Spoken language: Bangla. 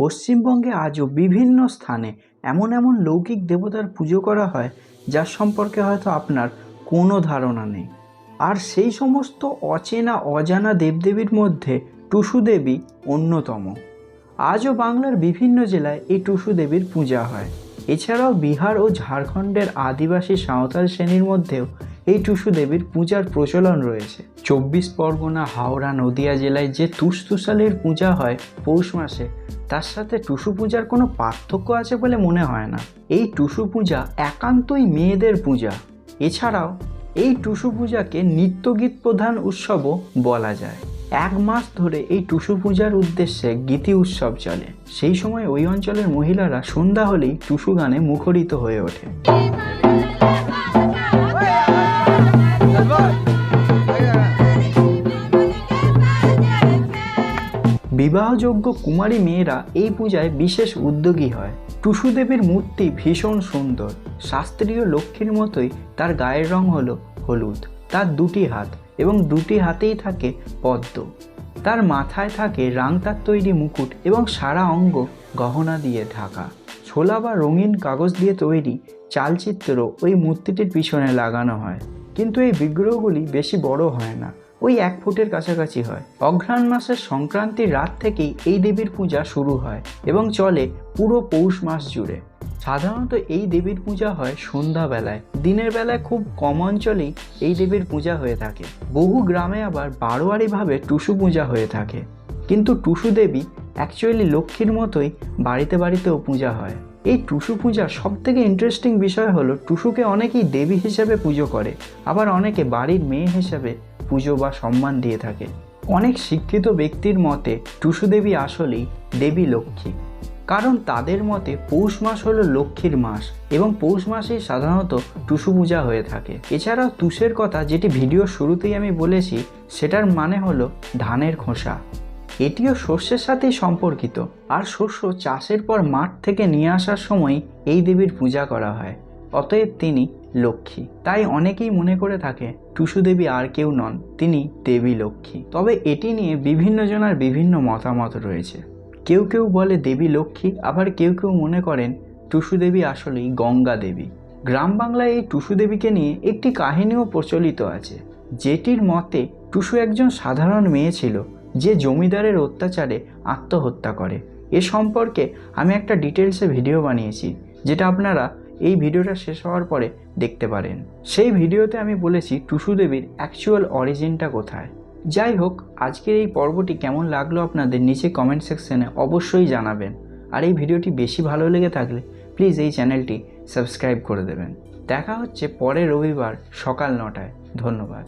পশ্চিমবঙ্গে আজও বিভিন্ন স্থানে এমন এমন লৌকিক দেবতার পুজো করা হয়, যার সম্পর্কে হয়তো আপনার কোনো ধারণা নেই। আর সেই সমস্ত অচেনা, অজানা দেবদেবীর মধ্যে টুসু দেবী অন্যতম। আজও বাংলার বিভিন্ন জেলায় এই টুসু দেবীর পূজা হয়। এছাড়াও বিহার ও ঝাড়খণ্ডের আদিবাসী সাঁওতাল শ্রেণির মধ্যেও এই টুসু দেবীর পূজার প্রচলন রয়েছে। চব্বিশ পরগনা, হাওড়া, নদিয়া জেলায় যে তুসতুসালের পূজা হয় পৌষ মাসে, তার সাথে টুসু পূজার কোনো পার্থক্য আছে বলে মনে হয় না। এই টুসু পূজা একান্তই মেয়েদের পূজা। এছাড়াও এই টুসু পূজাকে নিত্যগীত প্রধান উৎসবও বলা যায়। এক মাস ধরে এই টুসু পূজার উদ্দেশ্যে গীতি উৎসব চলে। সেই সময় ওই অঞ্চলের মহিলারা সন্ধ্যা হলেই টুসু গানে মুখরিত হয়ে ওঠে। বিবাহযোগ্য কুমারী মেয়েরা এই পূজায় বিশেষ উদ্যোগী হয়। টুসু দেবীর মূর্তি ভীষণ সুন্দর। শাস্ত্রীয় লক্ষ্মীর মতোই তার গায়ের রং হলো হলুদ। তার দুটি হাত এবং দুটি হাতেই থাকে পদ্ম। তার মাথায় থাকে রাংতার তৈরি মুকুট এবং সারা অঙ্গ গহনা দিয়ে ঢাকা। ছোলা বা রঙিন কাগজ দিয়ে তৈরি চালচিত্র ওই মূর্তিটির পিছনে লাগানো হয়। কিন্তু এই বিগ্রহগুলি বেশি বড় হয় না। ওই এক ফুটের কাছাকাছি হয়। অঘ্রাণ মাসের সংক্রান্তির রাত থেকেই এই দেবীর পূজা শুরু হয় এবং চলে পুরো পৌষ মাস জুড়ে। সাধারণত এই দেবীর পূজা হয় সন্ধ্যাবেলায়। দিনের বেলায় খুব কম অঞ্চলেই এই দেবীর পূজা হয়ে থাকে। বহু গ্রামে আবার বারোয়ারিভাবে টুসু পূজা হয়ে থাকে। কিন্তু টুসু দেবী অ্যাকচুয়ালি লক্ষ্মীর মতোই বাড়িতে বাড়িতেও পূজা হয়। এই টুসু পূজার সব থেকে ইন্টারেস্টিং বিষয় হলো টুসুকে অনেকেই দেবী হিসেবে পুজো করে। আবার অনেকে বাড়ির মেয়ে হিসেবে পুজো বা সম্মান দিয়ে থাকে। অনেক শিক্ষিত ব্যক্তির মতে টুসু দেবী আসলেই দেবী লক্ষ্মী। কারণ তাদের মতে পৌষ মাস হলো লক্ষ্মীর মাস এবং পৌষ মাসেই সাধারণত টুসু পূজা হয়ে থাকে। এছাড়াও তুষের কথা যেটি ভিডিওর শুরুতেই আমি বলেছি, সেটার মানে হলো ধানের খোসা। এটিও শস্যের সাথেই সম্পর্কিত। আর শস্য চাষের পর মাঠ থেকে নিয়ে আসার সময় এই দেবীর পূজা করা হয়। অতএব তিনি লক্ষ্মী। তাই অনেকেই মনে করে থাকে, টুসু দেবী আর কেউ নন, তিনি দেবী লক্ষ্মী। তবে এটি নিয়ে বিভিন্ন জনের বিভিন্ন মতামত রয়েছে। কেউ কেউ বলে দেবী লক্ষ্মী, আবার কেউ কেউ মনে করেন টুসু দেবী আসলেই গঙ্গা দেবী। গ্রাম বাংলায় এই টুসু দেবীকে নিয়ে একটি কাহিনীও প্রচলিত আছে, যেটির মতে টুসু একজন সাধারণ মেয়ে ছিল, যে জমিদারের অত্যাচারে আত্মহত্যা করে। এ সম্পর্কে আমি একটা ডিটেলসে ভিডিও বানিয়েছি, যেটা আপনারা এই ভিডিওটা শেষ হওয়ার পরে দেখতে পারেন। সেই ভিডিওতে আমি বলেছি টুসু দেবীর অ্যাকচুয়াল অরিজিনটা কোথায়। যাই হোক, আজকের এই পর্বটি কেমন লাগল আপনাদের নিচে কমেন্ট সেকশনে অবশ্যই জানাবেন। আর এই ভিডিওটি বেশি ভালো লেগে থাকলে প্লিজ এই চ্যানেলটি সাবস্ক্রাইব করে দেবেন। দেখা হচ্ছে পরের রবিবার সকাল নটায়। ধন্যবাদ।